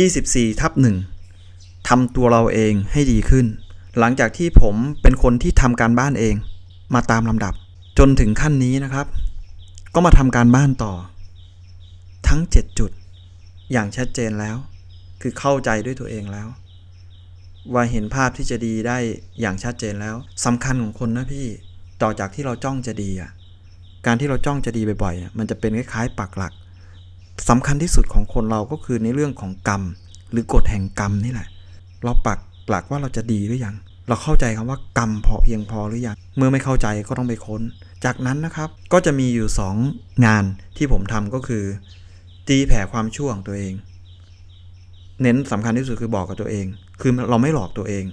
24ทับหนึ่งทำตัวเราเองให้ดีขึ้น หลังจากที่ผมเป็นคนที่ทำการบ้านเอง มาตามลำดับ จนถึงขั้นนี้นะครับ ก็มาทำการบ้านต่อ ทั้ง 7 จุด อย่างชัดเจนแล้ว คือเข้าใจด้วยตัวเองแล้ว ว่าเห็นภาพที่จะดีได้อย่างชัดเจนแล้วสำคัญของคนนะพี่ต่อจากที่เราจ้องจะดีอะการที่เราจ้องจะดีบ่อยๆ มันจะเป็นคล้ายๆปักหลัก สำคัญที่สุดของคนเราก็คือในเรื่องของกรรม หรือกฎแห่งกรรมนี่แหละ เราปักหลักว่าเราจะดีหรือยัง เราเข้าใจคำว่ากรรมพอเพียงพอหรือยัง เมื่อไม่เข้าใจก็ต้องไปค้น จากนั้นนะครับก็จะมีอยู่ 2 งานที่ผมทำก็คือตีแผ่ความชั่วของตัวเอง เน้นสำคัญที่สุดคือบอกกับตัวเอง คือเราไม่หลอกตัวเอง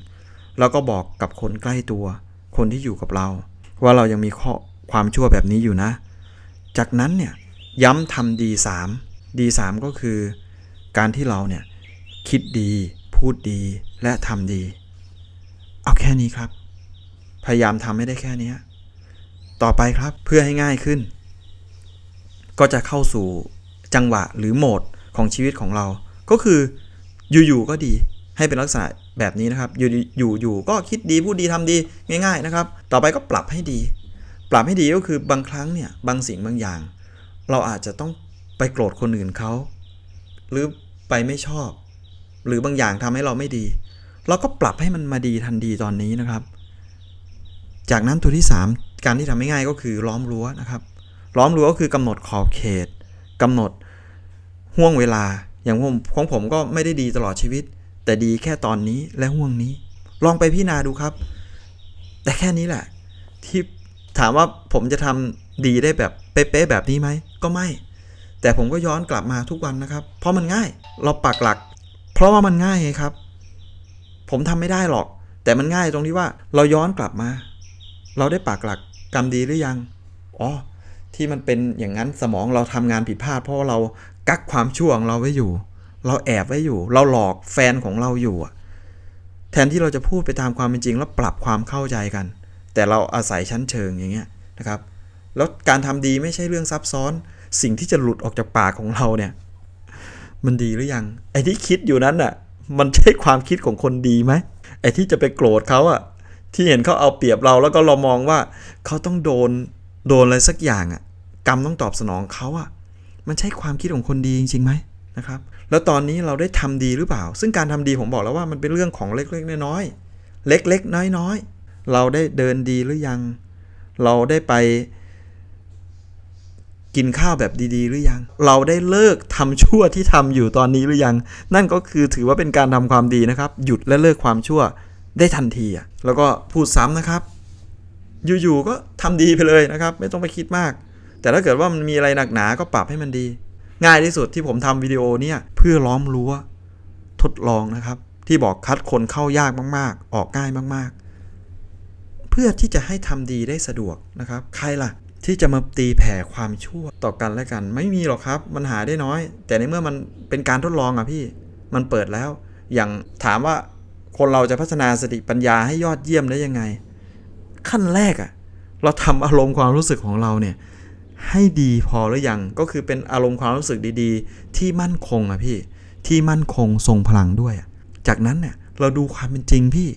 แล้วก็บอกกับคนใกล้ตัว คนที่อยู่กับเรา ว่าเรายังมีข้อความชั่วแบบนี้อยู่นะ จากนั้นเนี่ยย้ำทำดีสาม ดีสามก็คือ การที่เราเนี่ยคิดดี พูดดีและทำดี เอาแค่นี้ครับ พยายามทำให้ได้แค่นี้ต่อไปครับเพื่อให้ง่ายขึ้น ก็จะเข้าสู่จังหวะหรือโหมดของชีวิตของเรา ก็คืออยู่ๆก็ดีให้เป็นลักษณะแบบนี้นะครับ อยู่อยู่ก็คิดดีพูดดีทำดีง่าย ๆนะครับ ต่อไปก็ปรับให้ดี ปรับให้ดีก็คือบางครั้งเนี่ยบางสิ่งบางอย่าง เราอาจจะต้อง ไปโกรธคนอื่นเขา หรือไปไม่ชอบ หรือบางอย่างทำให้เราไม่ดี เราก็ปรับให้มันมาดีทันทีตอนนี้นะครับ จากนั้นตัวที่ 3 การที่ทำให้ง่ายก็คือล้อมรั้วนะครับ ล้อมรั้วก็คือกำหนดขอบเขตกำหนดห่วงเวลาอย่างผมของผมก็ไม่ได้ดีตลอดชีวิต แต่ดีแค่ตอนนี้และห่วงนี้ ลองไปพิจารณาดูครับ แต่แค่นี้แหละ ที่ถามว่าผมจะทำดีได้แบบเป๊ะๆแบบนี้ไหมก็ไม่ แต่ผมก็ย้อนกลับมาทุกวันนะครับ เพราะมันง่าย เราปักหลัก เพราะว่ามันง่ายไงครับ ผมทำไม่ได้หรอก แต่มันง่ายตรงที่ว่าเราย้อนกลับมา เราได้ปักหลักกรรมดีหรือยัง อ๋อ ที่มันเป็นอย่างนั้นสมองเราทำงานผิดพลาด เพราะว่าเรากักความชั่วของเราไว้อยู่ เราแอบไว้อยู่ เราหลอกแฟนของเราอยู่ แทนที่เราจะพูดไปตามความเป็นจริง แล้วปรับความเข้าใจกัน แต่เราอาศัยชั้นเชิงอย่างเงี้ยนะครับ แล้วการทำดีไม่ใช่เรื่องซับซ้อน สิ่งที่จะหลุดออกจากปากของเราเนี่ย มันดีหรือยัง ไอ้ที่คิดอยู่นั้นน่ะ มันใช่ความคิดของคนดีไหมไอ้ที่จะไปโกรธเขาอะที่เห็นเขาเอาเปรียบเราแล้วก็เรามองว่าเขาต้องโดนโดนอะไรสักอย่างอะกรรมต้องตอบสนองเขาอะมันใช่ความคิดของคนดีจริงๆไหมนะครับแล้วตอนนี้เราได้ทำดีหรือเปล่า ซึ่งการทำดีผมบอกแล้วว่ามันเป็นเรื่องของเล็กๆน้อยๆเล็กๆน้อยๆเราได้เดินดีหรือยัง เราได้ไป กินข้าวแบบดีๆ หรือยัง เราได้เลิกทำชั่วที่ทำอยู่ตอนนี้หรือยัง นั่นก็คือถือว่าเป็นการทำความดีนะครับ หยุดและเลิกความชั่วได้ทันทีอะแล้วก็พูดซ้ำนะครับ อยู่ๆก็ทำดีไปเลยนะครับ ไม่ต้องไปคิดมาก แต่ถ้าเกิดว่ามันมีอะไรหนักหนาก็ปรับให้มันดี ง่ายที่สุดที่ผมทำวิดีโอเนี่ยเพื่อล้อมรั้วทดลองนะครับ ที่บอกคัดคนเข้ายากมาก ๆ ออกง่ายมาก ๆ เพื่อที่จะให้ทำดีได้สะดวกนะครับ ใครล่ะ ที่จะมาตีแผ่ความชั่วต่อกันและกัน ไม่มีหรอกครับ มันหาได้น้อย แต่ในเมื่อมันเป็นการทดลองอะพี่ มันเปิดแล้ว อย่างถามว่าคนเราจะพัฒนาสติปัญญาให้ยอดเยี่ยมได้ยังไง ขั้นแรกอะเราทำอารมณ์ความรู้สึกของเราเนี่ยให้ดีพอหรือยังก็คือเป็นอารมณ์ความรู้สึกดีๆ ที่มั่นคงอะพี่ ที่มั่นคงทรงพลังด้วยอะจากนั้นเนี่ยเราดูความเป็นจริงพี่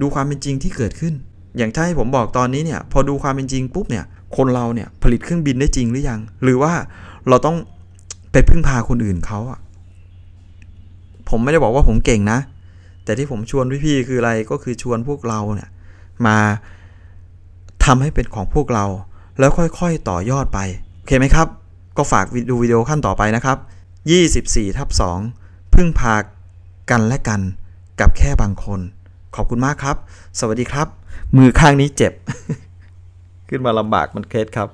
ดูความเป็นจริงที่เกิดขึ้น อย่างที่ผมบอกตอนนี้เนี่ย พอดูความเป็นจริงปุ๊บเนี่ย คนเราเนี่ยผลิตเครื่องบินได้จริงหรือยัง หรือว่าเราต้องไปพึ่งพาคนอื่นเขาอะผมไม่ได้บอกว่าผมเก่งนะ แต่ที่ผมชวนพี่ๆคืออะไรก็คือชวนพวกเราเนี่ยมาทำให้เป็นของพวกเรา แล้วค่อยๆต่อยอดไป โอเคไหมครับ ก็ฝากดูวิดีโอขั้นต่อไปนะครับ 24ทับ2พึ่งพากันและกันกับแค่บางคน ขอบคุณมากครับ สวัสดีครับ มือข้างนี้เจ็บ ขึ้นมาลำบากมันเคสครับ